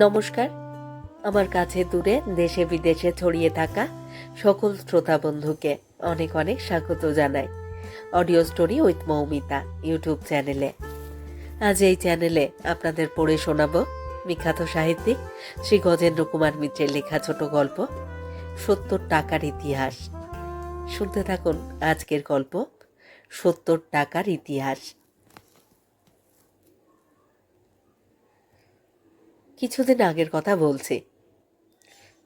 নমস্কার। আমার কাছে দূরে দেশে বিদেশে ছড়িয়ে থাকা সকল শ্রোতা বন্ধুকে অনেক অনেক স্বাগত জানাই। Audio story with Moumita YouTube চ্যানেলে। আজ এই চ্যানেলে আপনাদের পড়ে শোনাব বিখ্যাত সাহিত্যিক শ্রী গজেন্দ্র কুমার মিত্রের লেখা ছোট গল্প, সত্তর টাকার ইতিহাস। শুনতে থাকুন আজকের গল্প, সত্তর টাকার ইতিহাস। কিছুদিন আগের কথা বলছি।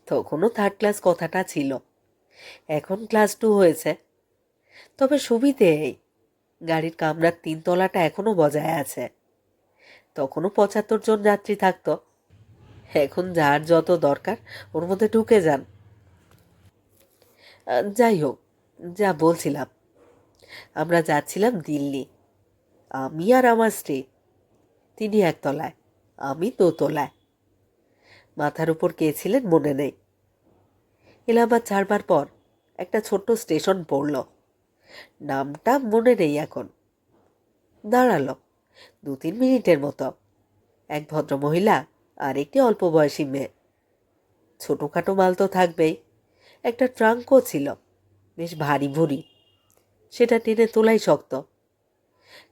তখনও থার্ড ক্লাস কথাটা ছিল। এখন ক্লাস টু হয়েছে। তবে সুবিধে গাড়ির কামরার তিনতলাটা এখনও বজায় আছে। তখনও পঁচাত্তর জন যাত্রী থাকতো। এখন যার যত দরকার, ওর মধ্যে ঢুকে যান। যাই হোক, যা বলছিলাম। আমরা যাচ্ছিলাম দিল্লি। আমি আর আমার স্ত্রী। তিনি একতলায়, আমি দোতলায়। মাথার উপর কে ছিলেন মনে নেই। এলাহাবাদ ছাড়বার পর একটা ছোট্ট স্টেশন পড়ল। নামটা মনে নেই এখন। দাঁড়াল দু তিন মিনিটের মতো। এক ভদ্রমহিলা আর একটি অল্প বয়সী মেয়ে। ছোটোখাটো মাল তো থাকবেই, একটা ট্রাঙ্কও ছিল, বেশ ভারী ভুরি সেটা টেনে তোলাই শক্ত।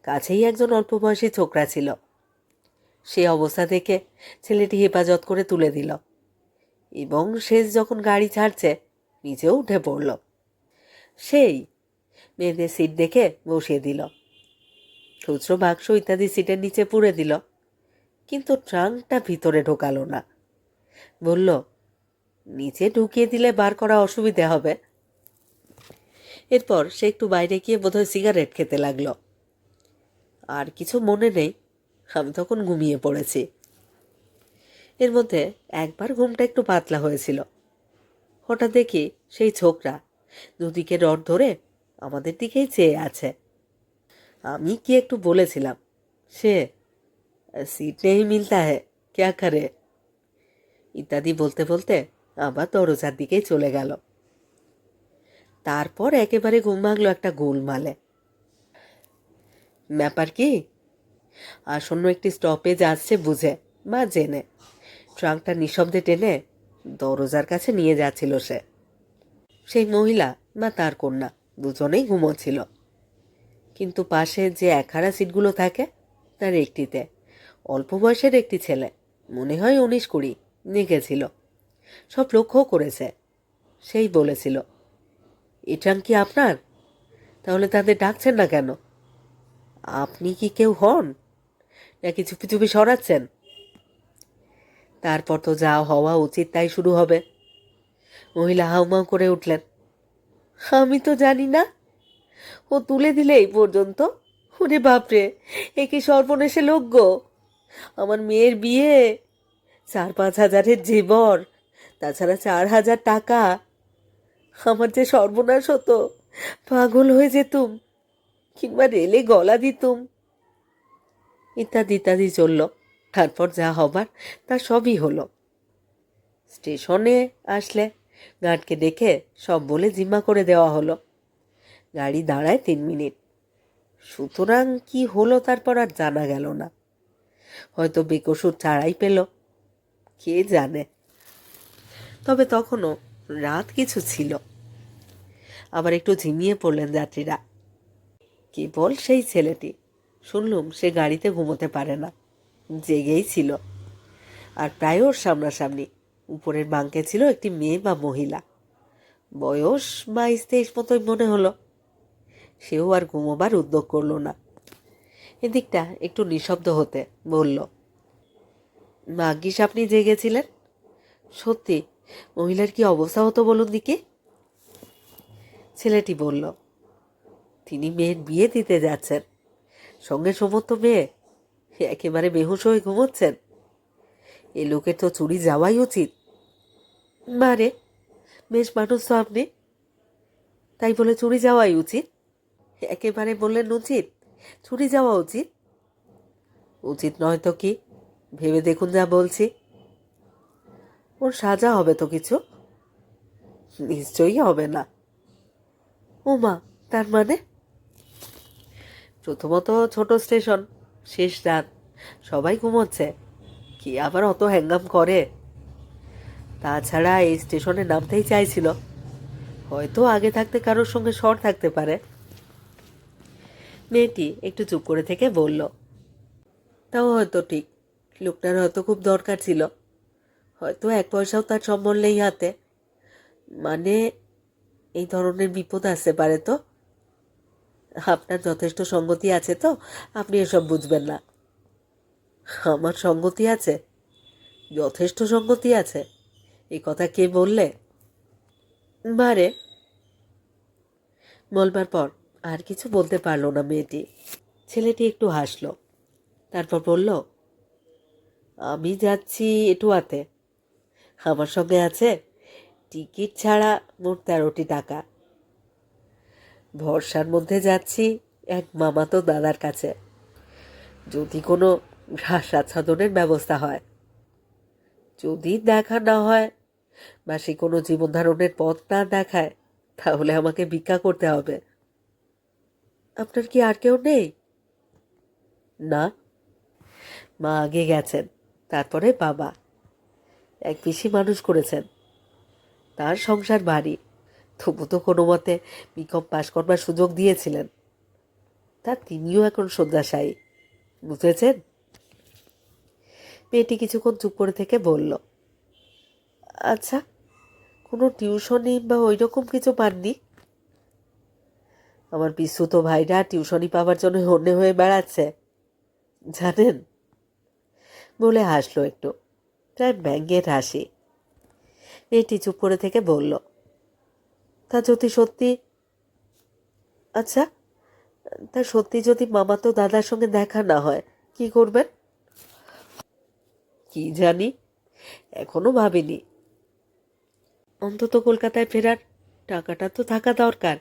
কাছেই একজন অল্প বয়সী ছোকরা ছিল। সে অবস্থা থেকে ছেলেটি হেফাজত করে তুলে দিল। এবং শেষ যখন গাড়ি ছাড়ছে, নিচেও উঠে পড়ল। সেই মেয়েদের সিট দেখে বসিয়ে দিল। খুচরো বাক্স ইত্যাদি সিটের নিচে পুড়ে দিল। কিন্তু ট্রাঙ্কটা ভিতরে ঢোকালো না। বলল, নিচে ঢুকিয়ে দিলে বার করা অসুবিধে হবে। এরপর সে একটু বাইরে গিয়ে বোধহয় সিগারেট খেতে লাগল। আর কিছু মনে নেই আমি তখন ঘুমিয়ে পড়েছি। এর মধ্যে একবার ঘুমটা একটু পাতলা হয়েছিল। হঠাৎ দেখি সেই ছোকরা দুদিকে রড ধরে আমাদের দিকেই চেয়ে আছে। আমি কি একটু বলেছিলাম, সে, সিট নেই মিলতা হ্যাঁ ক্যা করে? ইত্যাদি বলতে বলতে আবার দরজার দিকেই চলে গেল। তারপর একেবারে ঘুম ভাঙলো একটা গোলমালে। ব্যাপার কি আসন্ন একটি স্টপেজ আসছে বুঝে বা জেনে। ট্রাঙ্কটা নিঃশব্দে টেনে দরজার কাছে নিয়ে যাচ্ছিল সে। সেই মহিলা বা তার কন্যা, দুজনেই ঘুমোচ্ছিল। কিন্তু পাশে যে একহারা সিটগুলো থাকে, তার একটিতে। অল্প বয়সের একটি ছেলে, মনে হয় উনিশ কুড়ি, নেগেছিল। সব লক্ষ্য করেছে। সেই বলেছিল ট্রাঙ্ক কি আপনার? তাহলে তাদের ডাকছেন না কেন? আপনি কি কেউ হন? নাকি চুপি চুপি সরাচ্ছেন। তারপর তো যা হওয়া উচিত তাই শুরু হবে। মহিলা হাউমাউ করে উঠলেন। আমি তো জানি না। ও তুলে দিলে এই পর্যন্ত? ওরে বাপরে, এ কি সর্বনেশে গো আমার মেয়ের বিয়ে, চার পাঁচ হাজারের জেবর তাছাড়া চার হাজার টাকা। আমার যে সর্বনাশ হতো, পাগল হয়ে যেতুম, কিংবা রেলে গলা দিতুম। ইত্যাদি ইত্যাদি চলল। তারপর যা হবার তা সবই হলো। স্টেশনে আসলে গার্ডকে ডেকে সব বলে জিম্মা করে দেওয়া হলো। গাড়ি দাঁড়ায় তিন মিনিট। সুতরাং কি হলো তারপর আর জানা গেল না। হয়তো বেকসুর ছাড়াই পেল। কে জানে? তবে তখনও রাত কিছু ছিল। আবার একটু ঝিমিয়ে পড়লেন যাত্রীরা। কেবল সেই ছেলেটি। শুনলুম সে গাড়িতে ঘুমোতে পারে না। জেগেই ছিল। আর প্রায় ওর সামনাসামনি উপরের বাঙ্কে ছিল একটি মেয়ে বা মহিলা। বয়স বাইশ তেইশ মতোই মনে হলো। সেও আর ঘুমোবার উদ্যোগ করল না। এদিকটা একটু নিঃশব্দ হতে বলল ভাগ্যিস আপনি জেগেছিলেন? সত্যি, মহিলার কি অবস্থা হতো বলুন দিকে ছেলেটি বলল, তিনি মেয়ের বিয়ে দিতে যাচ্ছেন। সঙ্গে সমস্ত মেয়ে। একেবারে বেহুশ হয়ে ঘুমোচ্ছেন। এ লোকের তো চুরি যাওয়াই উচিত। মারে বেশ মানুষ তো আপনি। তাই বলে চুরি যাওয়াই উচিত। একেবারে বললেন উচিত, চুরি যাওয়া উচিত। উচিত নয় তো কি? ভেবে দেখুন যা বলছি। ওর সাজা হবে তো কিছু? নিশ্চয়ই হবে না। ও মা তার মানে? প্রথমত ছোট স্টেশন, শেষ রাত। সবাই ঘুমোচ্ছে। কি আবার অত হ্যাঙ্গাম করে? তাছাড়া এই স্টেশনে নামতেই চাইছিল। হয়তো আগে থাকতে কারোর সঙ্গে শর থাকতে পারে। মেয়েটি একটু চুপ করে থেকে বলল, তাও হয়তো ঠিক। লোকটার হয়তো খুব দরকার ছিল। হয়তো এক পয়সাও তার সম্বল নেই হাতে। মানে এই ধরনের বিপদ আসতে পারে তো? আপনার যথেষ্ট সঙ্গতি আছে তো? আপনি এসব বুঝবেন না। আমার সঙ্গতি আছে। যথেষ্ট সঙ্গতি আছে। এই কথা কে বললে? বারে। বলবার পর আর কিছু বলতে পারল না মেয়েটি। ছেলেটি একটু হাসলো। তারপর বলল, আমি যাচ্ছি এটুয়াতে। আমার সঙ্গে আছে টিকিট ছাড়া মোট তেরোটি টাকা। ভরসার মধ্যে যাচ্ছি এক মামাতো দাদার কাছে। যদি কোনো ঘাস আচ্ছাদনের ব্যবস্থা হয়। যদি দেখা না হয় বা সে কোনো জীবন ধারণের পথ না দেখায়, তাহলে আমাকে ভিক্ষা করতে হবে। আপনার কি আর কেউ নেই? না। মা আগে গেছেন, তারপরে বাবা। এক পিসি মানুষ করেছেন। তার সংসার বাড়ি। তবু তো কোনো মতে বিকম পাশ করবার সুযোগ দিয়েছিলেন। তা তিনিও এখন শয্যাশায়ী বুঝেছেন? মেয়েটি কিছুক্ষণ চুপ করে থেকে বলল আচ্ছা কোনো টিউশনি বা ওই রকম কিছু পাননি? আমার বিশ্বত ভাইরা টিউশনি পাওয়ার জন্য হন্যে হয়ে বেড়াচ্ছে, জানেন? বলে হাসলো একটু। প্রায় ব্যাঙ্গের হাসি। মেয়েটি চুপ করে থেকে বলল তা যদি সত্যি আচ্ছা তা সত্যি যদি মামাতো দাদার সঙ্গে দেখা না হয়, কি করবেন? কি জানি, এখনও ভাবিনি। অন্তত কলকাতায় ফেরার টাকাটা তো থাকা দরকার।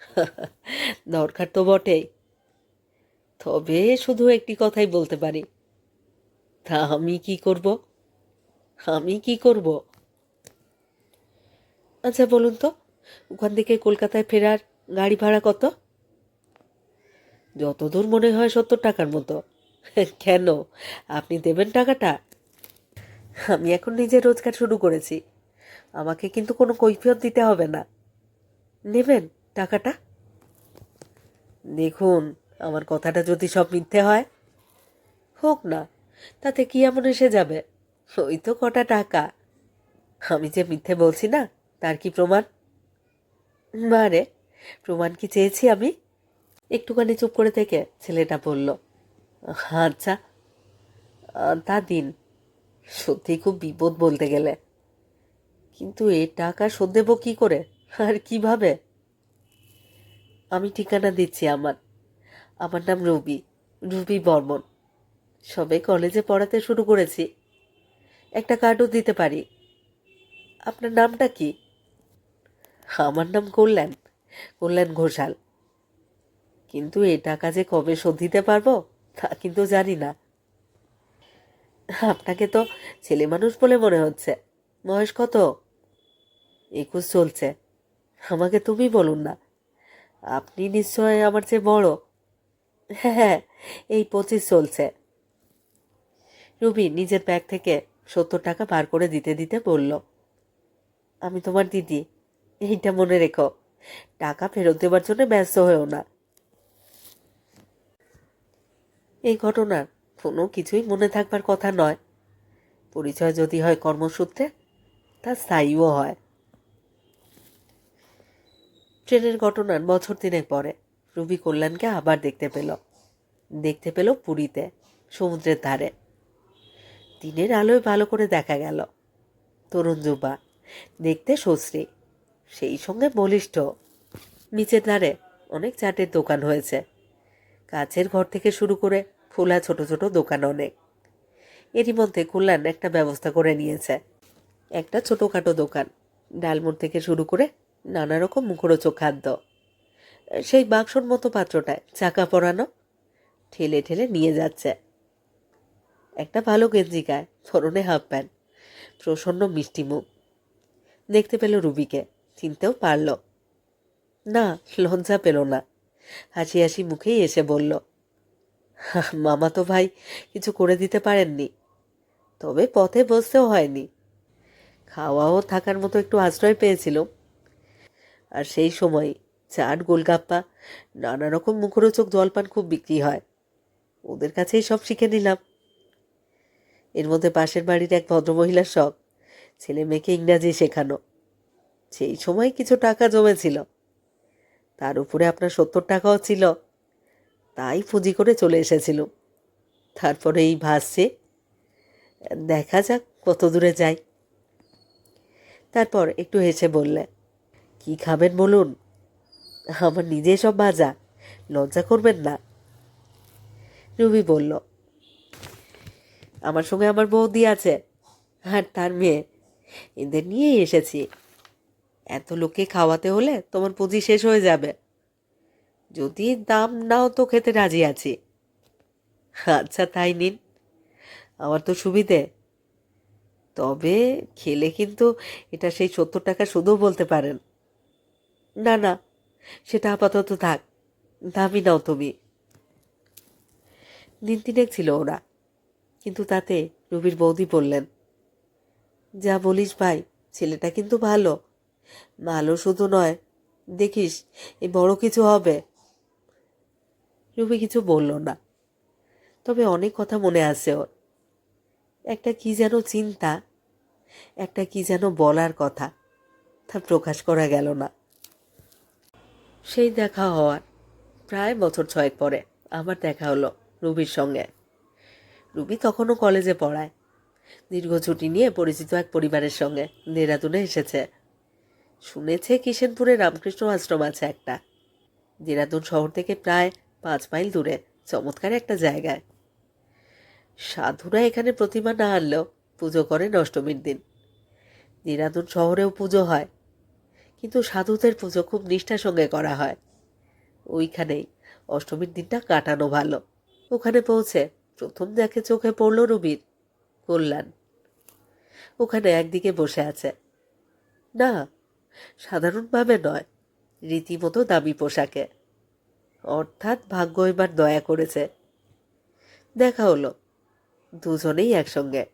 দরকার তো বটেই। তবে শুধু একটি কথাই বলতে পারি। তা আমি কি করব? আমি কি করব? আচ্ছা বলুন তো। ওখান থেকে কলকাতায় ফেরার গাড়ি ভাড়া কত? যতদূর মনে হয় সত্তর টাকার মতো। কেন? আপনি দেবেন টাকাটা? আমি এখন নিজে রোজগার শুরু করেছি। আমাকে কিন্তু কোনো কৈফিয়ত দিতে হবে না। নেবেন টাকাটা? দেখুন, আমার কথাটা যদি সব মিথ্যে হয়, হোক না, তাতে কি এমন এসে যাবে? ওই তো কটা টাকা। আমি যে মিথ্যে বলছি না, তার কি প্রমাণ? মারে প্রমাণ কি চেয়েছি আমি? একটুখানি চুপ করে থেকে ছেলেটা বলল আচ্ছা তা দিন। সত্যি খুব বিপদ বলতে গেলে। কিন্তু এ টাকা শোধ দেবো কী করে? আর কীভাবে? আমি ঠিকানা দিচ্ছি আমার। আমার নাম রবি রবি বর্মন। সবে কলেজে পড়াতে শুরু করেছি। একটা কার্ডও দিতে পারি। আপনার নামটা কি? আমার নাম কল্যাণ কল্যাণ ঘোষাল। কিন্তু এ টাকা যে কবে শোধ দিতে পারব, তা কিন্তু জানি না। আপনাকে তো ছেলে মানুষ বলে মনে হচ্ছে। বয়স কত? একুশ চলছে। আমাকে তুমি বলুন না। আপনি নিশ্চয় আমার চেয়ে বড়। হ্যাঁ হ্যাঁ এই পঁচিশ চলছে। রুবি নিজের ব্যাগ থেকে সত্তর টাকা বার করে দিতে দিতে বলল, আমি তোমার দিদি। এইটা মনে রেখো। টাকা ফেরত দেওয়ার জন্য ব্যস্ত হয়েও না। এই ঘটনার কোনো কিছুই মনে থাকবার কথা নয়। পরিচয় যদি হয় কর্মসূত্রে, তা স্থায়ীও হয়। ট্রেনের ঘটনার বছর তিনেক পরে রবি কল্যাণকে আবার দেখতে পেল। দেখতে পেল পুরীতে, সমুদ্রের ধারে। দিনের আলোয় ভালো করে দেখা গেল। তরুণ যুবা, দেখতে সুশ্রী। সেই সঙ্গে বলিষ্ঠ। নিচের ধারে অনেক চাটের দোকান হয়েছে। কাছের ঘর থেকে শুরু করে খোলা ছোট ছোট দোকান অনেক। এরই মধ্যে কল্যাণ একটা ব্যবস্থা করে নিয়েছে। একটা ছোটোখাটো দোকান ডালমুট থেকে শুরু করে নানা রকম মুখরোচক খাদ্য। সেই বাক্সর মতো পাত্রটায় চাকা পরানো, ঠেলে ঠেলে নিয়ে যাচ্ছে। একটা ভালো গেঞ্জি গায়ে ফরনে হাফ প্যান্ট, প্রসন্ন মিষ্টি মুখ। দেখতে পেল রুবিকে। চিনতেও পারল। না, লজ্জা পেল না। হাসি হাসি মুখেই এসে বলল, মামা তো ভাই কিছু করে দিতে পারেননি, তবে পথে বসতেও হয়নি। খাওয়াও থাকার মতো একটু আশ্রয় পেয়েছিল আর সেই সময় চাট, গোলগাপ্পা নানা রকম মুখরোচক জলপান খুব বিক্রি হয়। ওদের কাছেই সব শিখে নিলাম। এর মধ্যে পাশের বাড়ির এক ভদ্রমহিলার শখ, ছেলে মেয়েকে ইংরাজি শেখানো। সেই সময় কিছু টাকা জমেছিল। তার উপরে আপনার সত্তর টাকাও ছিল। তাই পুঁজি করে চলে এসেছিল। তারপরে এই ভাসছে। দেখা যাক কত দূরে যাই তারপর একটু হেসে বললে, কি খাবেন বলুন? আমার নিজে সব ভাজা। লজ্জা করবেন না। রুবি বলল, আমার সঙ্গে আমার বৌদি আছে আর তার মেয়ে। এদের নিয়েই এসেছি। এত লোককে খাওয়াতে হলে তোমার পুঁজি শেষ হয়ে যাবে। যদি দাম নাও তো খেতে রাজি আছি। আচ্ছা তাই নিন। আমার তো সুবিধে। তবে খেলে কিন্তু এটা সেই সত্তর টাকা শুধু বলতে পারেন। না না, সেটা আপাতত থাক। দামি নাও তুমি। দিন তিনেক ছিল ওরা। কিন্তু তাতে রবির বৌদি বললেন, যা বলিস ভাই, ছেলেটা কিন্তু ভালো। ভালো শুধু নয়, দেখিস এ বড় কিছু হবে। রুবি কিছু বলল না। তবে অনেক কথা মনে আছে ওর। একটা কি যেন চিন্তা, একটা কি যেন বলার কথা, তা প্রকাশ করা গেল না। সেই দেখা হওয়ার প্রায় বছর ছয়েক পরে আবার দেখা হলো রুবির সঙ্গে। রুবি তখনও কলেজে পড়ায়। দীর্ঘ ছুটি নিয়ে পরিচিত এক পরিবারের সঙ্গে দেরাদুনে এসেছে। শুনেছে কিষেনপুরে রামকৃষ্ণ আশ্রম আছে একটা। দেরাদুন শহর থেকে প্রায় পাঁচ মাইল দূরে, চমৎকার একটা জায়গায়। সাধুরা এখানে প্রতিমা না আনলেও পুজো করেন অষ্টমীর দিন। দেরাদুন শহরেও পুজো হয়, কিন্তু সাধুদের পুজো খুব নিষ্ঠার সঙ্গে করা হয়। ওইখানেই অষ্টমীর দিনটা কাটানো ভালো। ওখানে পৌঁছে প্রথম দেখে চোখে পড়ল রুবির কল্যাণ। ওখানে একদিকে বসে আছে। না সাধারণভাবে নয়, রীতিমতো দামি পোশাকে। অর্থাৎ ভাগ্য এবার দয়া করেছে। দেখা হলো, দুজনেই একসঙ্গে।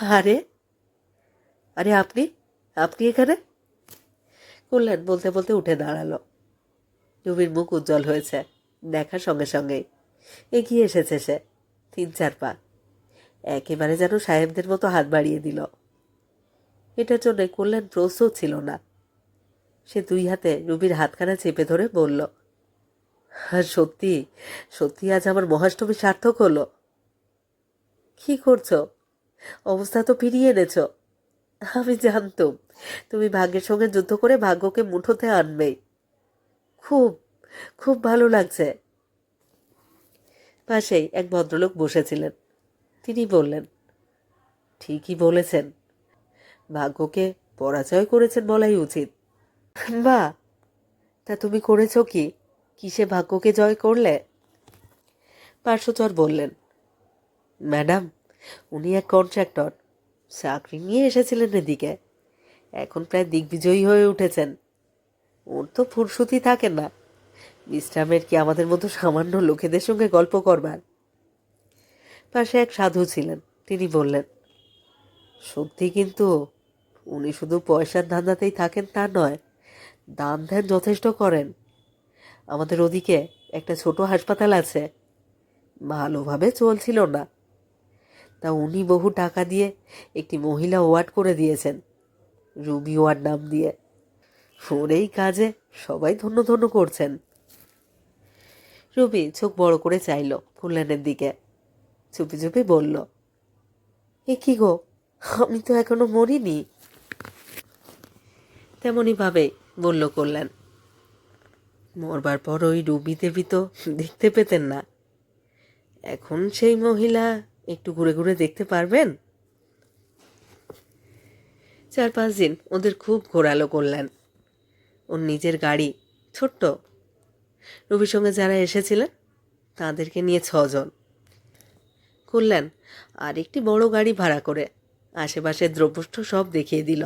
আরে আরে আপনি আপনি এখানে? কল্যাণ বলতে বলতে উঠে দাঁড়াল। রুবির মুখ উজ্জ্বল হয়েছে দেখার সঙ্গে সঙ্গেই। এগিয়ে এসেছে সে, তিন চার পা। একেবারে যেন সাহেবদের মতো হাত বাড়িয়ে দিল। এটার জন্য কল্যাণ প্রস্তুত ছিল না। সে দুই হাতে রুবির হাতখানা চেপে ধরে বলল সত্যি সত্যি আজ আমার মহাষ্টমী সার্থক হলো। কি করছ? অবস্থা তো ফিরিয়ে এনেছ। আমি জানতুম, তুমি ভাগ্যের সঙ্গে যুদ্ধ করে ভাগ্যকে মুঠোতে আনবেই খুব খুব ভালো লাগছে। পাশেই এক ভদ্রলোক বসেছিলেন। তিনি বললেন, ঠিকই বলেছেন। ভাগ্যকে পরাজয় করেছেন বলাই উচিত। বা, তা তুমি করেছ কি? কিসে ভাগ্যকে জয় করলে? পার্শ্বচর বললেন, ম্যাডাম, উনি এক কন্ট্রাক্টর। চাকরি নিয়ে এসেছিলেন এদিকে। এখন প্রায় দিগ্বিজয়ী হয়ে উঠেছেন। ওর তো ফুরসুতি থাকে না। বিশ্রামের কি আমাদের মতো সামান্য লোকেদের সঙ্গে গল্প করবার? পাশে এক সাধু ছিলেন। তিনি বললেন, সত্যি কিন্তু উনি শুধু পয়সার ধান্দাতেই থাকেন তা নয় দান ধ্যান যথেষ্ট করেন। আমাদের ওদিকে একটা ছোট হাসপাতাল আছে। ভালোভাবে চলছিল না। তা উনি বহু টাকা দিয়ে একটি মহিলা ওয়ার্ড করে দিয়েছেন রুবি ওয়ার্ড নাম দিয়ে। ওর এই কাজে সবাই ধন্য ধন্য করছেন। রবি চোখ বড় করে চাইল কল্যাণের দিকে। চুপি চুপি বলল, এ কি গো? আমি তো এখনও মরিনি। তেমনই ভাবে বলল কল্যাণ, মরবার পর ওই রুবি দেবী তো দেখতে পেতেন না। এখন সেই মহিলা একটু ঘুরে ঘুরে দেখতে পারবেন? চার পাঁচ দিন ওদের খুব ঘোরালো কল্যাণ। ওর নিজের গাড়ি ছোট্ট। রবির সঙ্গে যারা এসেছিলেন, তাদেরকে নিয়ে ছজন। কল্যাণ আর একটি বড় গাড়ি ভাড়া করে আশেপাশের দ্রব্যষ্ঠ সব দেখিয়ে দিল।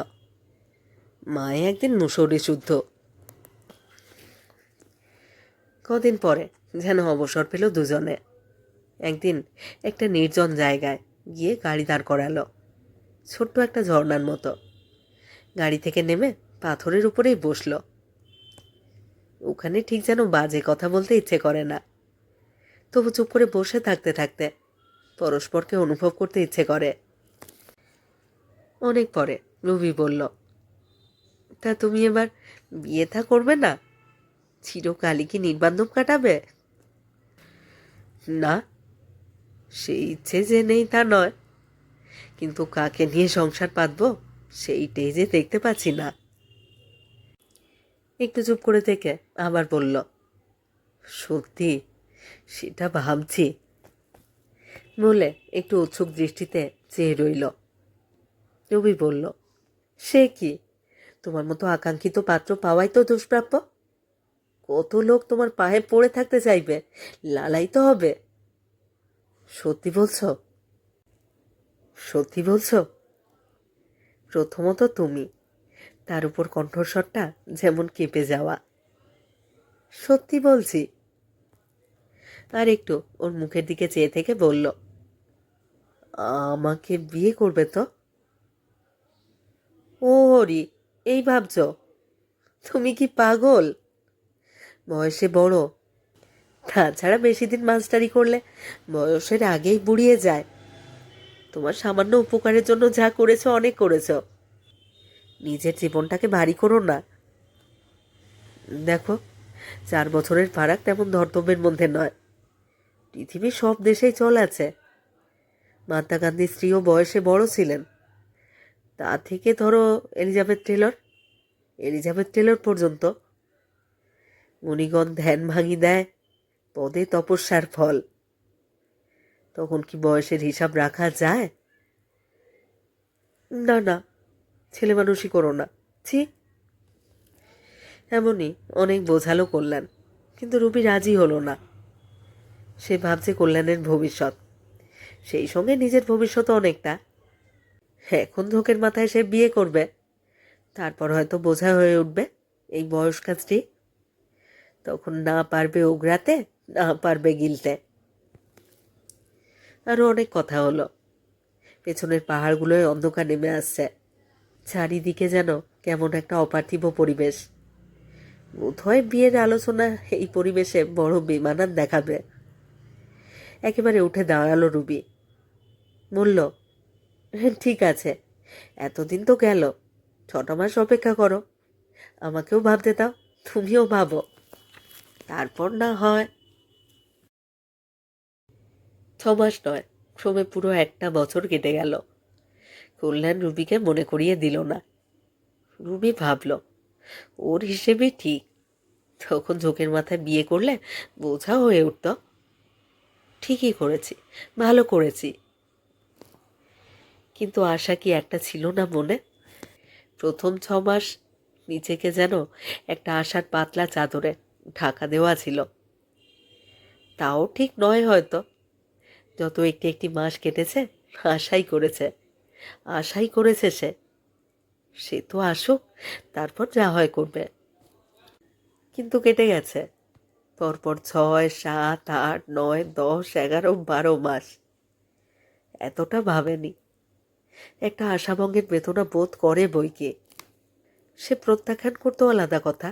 মায়ে একদিন মুসৌরি শুদ্ধ কদিন পরে যেন অবসর পেল দুজনে। একদিন একটা নির্জন জায়গায় গিয়ে গাড়ি দাঁড় করালো। ছোট্ট একটা ঝর্নার মতো। গাড়ি থেকে নেমে পাথরের উপরেই বসল। ওখানে ঠিক যেন বাজে কথা বলতে ইচ্ছে করে না। তবু চুপ করে বসে থাকতে থাকতে পরস্পরকে অনুভব করতে ইচ্ছে করে। অনেক পরে রবি বলল তা তুমি এবার বিয়ে থা করবে না? চিরকালই কি নির্বান্ধব কাটাবে? না সেই ইচ্ছে যে নেই তা নয়। কিন্তু কাকে নিয়ে সংসার পাতবো? সেইটাই যে দেখতে পাচ্ছি না। একটু চুপ করে থেকে আবার বলল, সত্যি, সেটা ভাবছি। বলে একটু উৎসুক দৃষ্টিতে চেয়ে রইল। রবি বলল, সে কি? তোমার মতো আকাঙ্ক্ষিত পাত্র পাওয়াই তো দুষ্প্রাপ্য। কত লোক তোমার পায়ে পড়ে থাকতে চাইবে, লালাই তো হবে। সত্যি বলছো? সত্যি বলছো? প্রথমত তুমি, তার উপর কণ্ঠস্বরটা যেমন কেঁপে যাওয়া। সত্যি বলছি। আর একটু ওর মুখের দিকে চেয়ে থেকে বলল, আমাকে বিয়ে করবে তো? ও হরি এই ভাবছ? তুমি কি পাগল? বয়সে বড়। তাছাড়া বেশি দিন মাস্টারি করলে বয়সের আগেই বুড়িয়ে যায়। তোমার সামান্য উপকারের জন্য যা করেছ, অনেক করেছ। নিজের জীবনটাকে ভারী করো না। দেখো, চার বছরের ফারাক তেমন ধর্তব্যের মধ্যে নয়। পৃথিবীর সব দেশেই চল আছে। মহাত্মা গান্ধীর স্ত্রীও বয়সে বড় ছিলেন। তা থেকে ধরো এলিজাবেথ টেলর। এলিজাবেথ টেলর পর্যন্ত। মণিগণ ধ্যান ভাঙি দেয়, পদে তপস্যার ফল। তখন কি বয়সের হিসাব রাখা যায়? না না, ছেলে মানুষই করো না। ছি। এমনই অনেক বোঝালো কল্যাণ, কিন্তু রুবি রাজি হলো না। সে ভাবছে কল্যাণের ভবিষ্যৎ। সেই সঙ্গে নিজের ভবিষ্যৎ অনেকটা। এখন ধোকের মাথায় সে বিয়ে করবে। তারপর হয়তো বোঝা হয়ে উঠবে এই বয়স্কা স্ত্রী তখন না পারবে ওগরাতে না পারবে গিলতে। আরও অনেক কথা হলো। পেছনের পাহাড়গুলোয় অন্ধকার নেমে আসছে। চারিদিকে যেন কেমন একটা অপার্থিব পরিবেশ। বোধহয় বিয়ের আলোচনা এই পরিবেশে বড় বেমানান দেখাবে। একেবারে উঠে দাঁড়াল রুবি। বলল "হ্যাঁ, ঠিক আছে। এতদিন তো গেল। ছটা মাস অপেক্ষা করো। আমাকেও ভাবতে দাও, তুমিও ভাবো। তারপর না হয়। ছ মাস নয়, ক্রমে পুরো একটা বছর কেটে গেল। কল্যাণ রুবিকে মনে করিয়ে দিল না। রুবি ভাবল, ওর হিসেবে ঠিক। তখন ঝোঁকের মাথায় বিয়ে করলে বোঝা হয়ে উঠত। ঠিকই করেছি, ভালো করেছি। কিন্তু আশা কি একটা ছিল না মনে? প্রথম ছ মাস নিজেকে যেন একটা আশার পাতলা চাদরে ঢাকা দেওয়া ছিল। তাও ঠিক নয় হয়তো। যত একটি একটি মাস কেটেছে, আশাই করেছে। আশাই করেছে সে। সে তো আসুক, তারপর যা হয় করবে। কিন্তু কেটে গেছে। পরপর ছয়, সাত, আট, নয়, দশ, এগারো, বারো মাস। এতটা ভাবেনি। একটা আশাভঙ্গের বেদনা বোধ করে বইকে। সে প্রত্যাখ্যান করতো আলাদা কথা,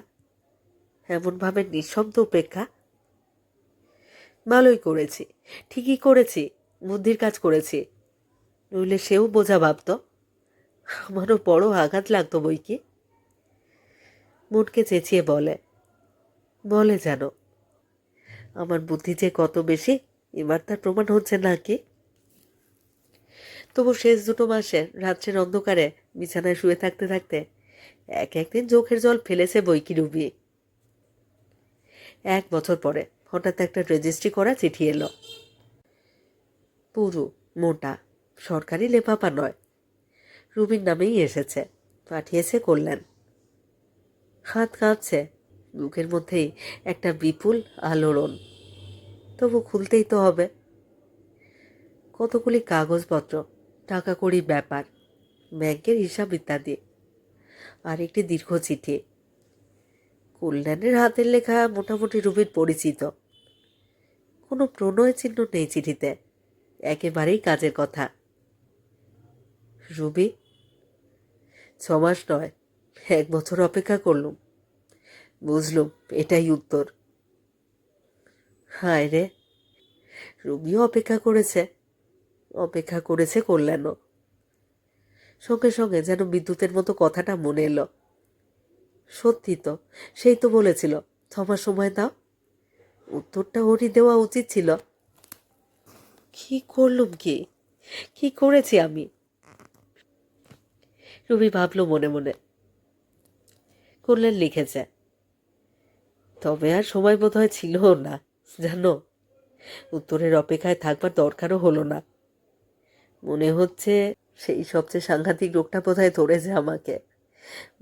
এমনভাবে নিঃশব্দ উপেক্ষা। ভালোই করেছি, ঠিকই করেছি বুদ্ধির কাজ করেছি। নইলে সেও বোঝা ভাবত, আমারও বড় আঘাত লাগতো বইকে। মনকে চেঁচিয়ে বলে বলে যেন, আমার বুদ্ধি যে কত বেশি, এবার তার প্রমাণ হচ্ছে না কি। তবু শেষ দুটো মাসে রাত্রের অন্ধকারে বিছানায় শুয়ে থাকতে থাকতে এক একদিন চোখের জল ফেলেছে বইকি রুবি। এক বছর পরে হঠাৎ একটা রেজিস্ট্রি করা চিঠি এলো। পুরু, মোটা, সরকারি লেপাপা নয়। রুবির নামেই এসেছে, পাঠিয়েছে কল্যাণ। হাত কাঁপছে, বুকের মধ্যেই একটা বিপুল আলোড়ন। তবু খুলতেই তো হবে। কতগুলি কাগজপত্র টাকা কড়ি ব্যাপার, ব্যাংকের হিসাব ইত্যাদি। আর একটি দীর্ঘ চিঠি। কল্যাণের হাতের লেখা মোটামুটি রুবির পরিচিত। কোনো প্রণয় চিহ্ন নেই চিঠিতে, একেবারেই কাজের কথা। রুবি ছ মাস নয়, এক বছর অপেক্ষা করলুম। বুঝলুম, এটাই উত্তর। হায় রে, রুবিও অপেক্ষা করেছে। অপেক্ষা করেছে কল্যাণও। সঙ্গে সঙ্গে যেন বিদ্যুতের মতো কথাটা মনে এলো। সত্যি তো, সেই তো বলেছিল ছমাস সময় দাও। উত্তরটা ওরই দেওয়া উচিত ছিল। কি করলুম কি? কি করেছি আমি? রবি ভাবলো মনে মনে। কল্যাণ লিখেছে, তবে আর সময় বোধ হয় ছিলও না, জানো? উত্তরের অপেক্ষায় থাকবার দরকারও হলো না। মনে হচ্ছে সেই সবচেয়ে সাংঘাতিক রোগটা বোধহয় ধরেছে আমাকে।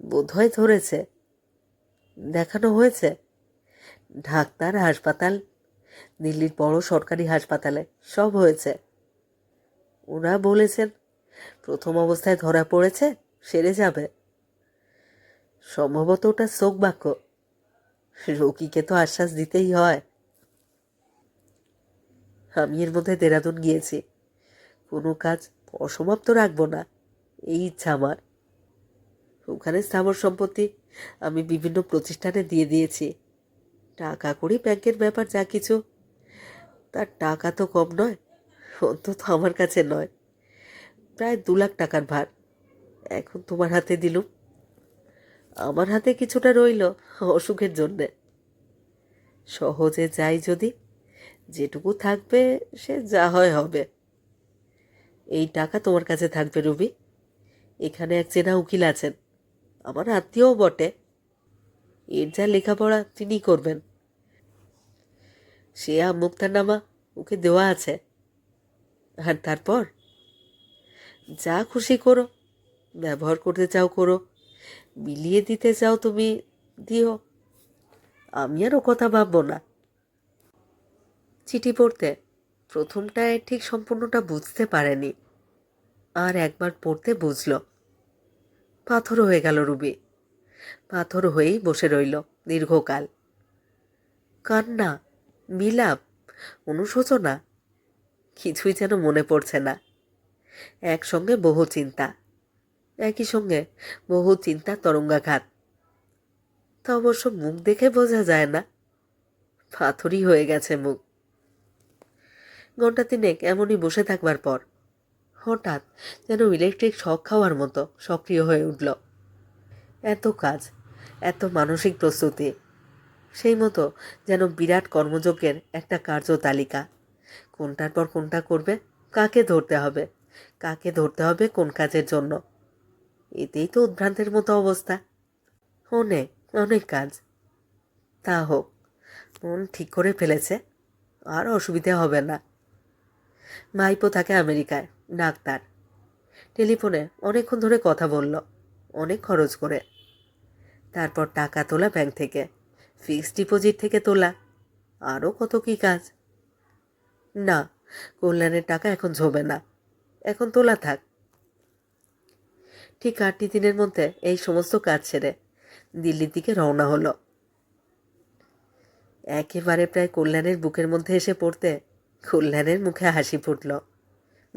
বোধহয় ধরেছে। দেখানো হয়েছে। ডাক্তার, হাসপাতাল, দিল্লির বড় সরকারি হাসপাতালে সব হয়েছে। ওরা বলেছেন, প্রথম অবস্থায় ধরা পড়েছে, সেরে যাবে। সম্ভবত ওটা শোক বাক্য। রোগীকে তো আশ্বাস দিতেই হয়। আমি এর মধ্যে দেরাদুন গিয়েছি। কোনো কাজ অসমাপ্ত রাখব না। এই ইচ্ছা আমার। ওখানে স্থাবর সম্পত্তি আমি বিভিন্ন প্রতিষ্ঠানে দিয়ে দিয়েছি। টাকা করি ব্যাংকের ব্যাপার যা কিছু, তার টাকা তো কম নয়, অন্তত আমার কাছে নয়। প্রায় দু লাখ টাকার ভার। এখন তোমার হাতে দিলুম। আমার হাতে কিছুটা রইল অসুখের জন্যে। সহজে যাই যদি, যেটুকু থাকবে সে যা হয় হবে। এই টাকা তোমার কাছে থাকবে, রুবি। এখানে এক চেনা উকিল আছেন। আমার আত্মীয়ও বটে। এর যা লেখাপড়া, তিনি করবেন। সে মুক্তারনামা ওকে দেওয়া আছে। আর তারপর? যা খুশি করো, ব্যবহার করতে চাও করো, বিলিয়ে দিতে চাও তুমি, দিও। আমি আর ও কথা ভাববো না। চিঠি পড়তে প্রথমটায় ঠিক সম্পূর্ণটা বুঝতে পারেনি। আর একবার পড়তে বুঝল। পাথর হয়ে গেল রুবি। পাথর হয়েই বসে রইল দীর্ঘকাল। কান্না মিলাপ অনুশোচনা, কিছুই যেন মনে পড়ছে না। একসঙ্গে বহু চিন্তা, একই সঙ্গে বহু চিন্তা তরঙ্গাঘাত। তা অবশ্য মুখ দেখে বোঝা যায় না। পাথরই হয়ে গেছে মুখ। ঘণ্টা তিনেক এমনই বসে থাকবার পর হঠাৎ যেন ইলেকট্রিক শক খাওয়ার মতো সক্রিয় হয়ে উঠল। এত কাজ, এত মানসিক প্রস্তুতি, সেই মতো যেন বিরাট কর্মযজ্ঞের একটা কার্য তালিকা। কোনটার পর কোনটা করবে, কাকে ধরতে হবে, কাকে ধরতে হবে কোন কাজের জন্য? এতেই তো উদ্ভ্রান্তের মতো অবস্থা। অনেক অনেক কাজ। তা হোক, মন ঠিক করে ফেলেছে, আর অসুবিধে হবে না। মাইপো থাকে আমেরিকায় ডাক্তার টেলিফোনে অনেকক্ষণ ধরে কথা বলল, অনেক খরচ করে। তারপর টাকা তোলা ব্যাংক থেকে, ফিক্সড ডিপোজিট থেকে তোলা, আরও কত কী কাজ। না, কল্যাণের টাকা এখন ঝোবে না, এখন তোলা থাক। ঠিক আটটি দিনের মধ্যে এই সমস্ত কাজ ছেড়ে দিল্লির দিকে রওনা হলো। একেবারে প্রায় কল্যাণের বুকের মধ্যে এসে পড়তে কল্যাণের মুখে হাসি ফুটল।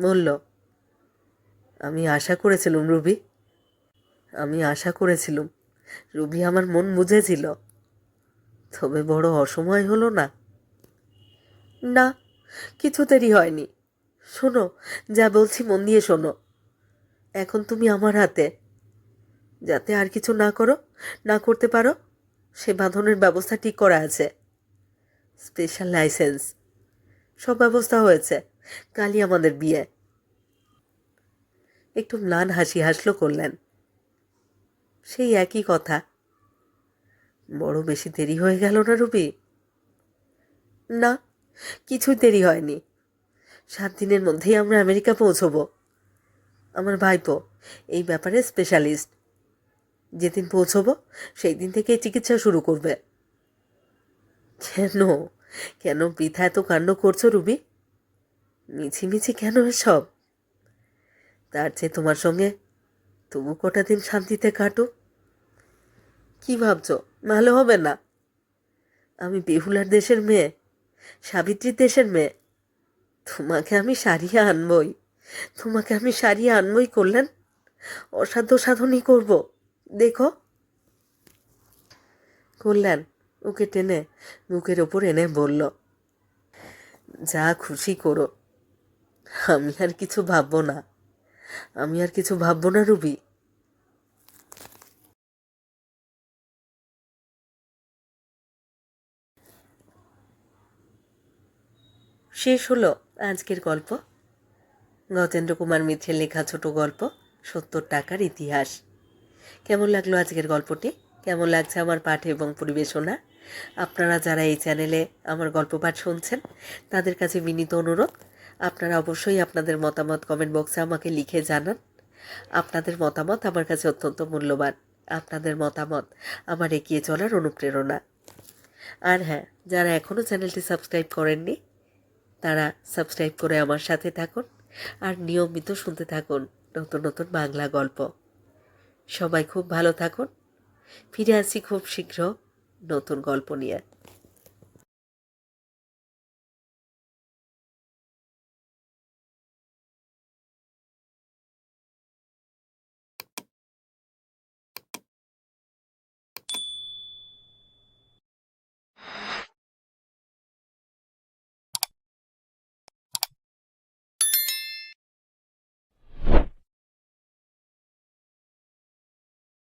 বলল, আমি আশা করেছিলুম, রুবি। আমি আশা করেছিলুম। রুবি আমার মন বুঝেছিল। তবে বড় অসময় হলো না। না, কিছু দেরি হয়নি। শোনো, যা বলছি মন দিয়ে শোনো। এখন তুমি আমার হাতে। যাতে আর কিছু না করো, না করতে পারো, সে বাঁধনের ব্যবস্থা ঠিক করা আছে। Special license. সব ব্যবস্থা হয়েছে। কালই আমাদের বিয়ে। একটু ম্লান হাসি হাসলো করলেন। সেই একই কথা। বড় বেশি দেরি হয়ে গেল না, রুবি? না, কিছুই দেরি হয়নি। সাত দিনের মধ্যেই আমরা আমেরিকা পৌঁছবো। আমার ভাইপো, এই ব্যাপারে স্পেশালিস্ট যেদিন পৌঁছবো, সেই দিন থেকেই চিকিৎসা শুরু করবে। কেন? কেন বৃথা এত কাণ্ড করছ রুবি? মিছিমিছি কেন এসব? তার চেয়ে তোমার সঙ্গে তবু কটা দিন শান্তিতে কাটুক কি ভাবছ? ভালো হবে না। আমি বেহুলার দেশের মেয়ে, সাবিত্রীর দেশের মেয়ে। তোমাকে আমি সারিয়ে আনবই। তোমাকে আমি সারিয়ে আনবই করলেন অসাধ্য সাধনই করব। দেখো। কল্যাণ ওকে টেনে বুকের ওপর এনে বলল, যা খুশি করো। আমি আর কিছু ভাববো না। আমি আর কিছু ভাববো না, রুবি। শেষ হলো আজকের গল্প। গজেন্দ্র কুমার মিত্রের লেখা ছোট গল্প, সত্তর টাকার ইতিহাস। কেমন লাগল আজকের গল্পটি? কেমন লাগছে আমার পাঠ এবং পরিবেশনা? আপনারা যারা এই চ্যানেলে আমার গল্প পাঠ শুনছেন, তাদের কাছে বিনীত অনুরোধ, আপনারা অবশ্যই আপনাদের মতামত কমেন্ট বক্সে আমাকে লিখে জানান। আপনাদের মতামত আমার কাছে অত্যন্ত মূল্যবান। আপনাদের মতামত আমার এগিয়ে চলার অনুপ্রেরণা। আর হ্যাঁ যারা এখনও চ্যানেলটি সাবস্ক্রাইব করেননি, তারা সাবস্ক্রাইব করে আমার সাথে থাকুন আর নিয়মিত শুনতে থাকুন নতুন নতুন বাংলা গল্প। সবাই খুব ভালো থাকুন। ফিরে আসি খুব শীঘ্র নতুন গল্প নিয়ে।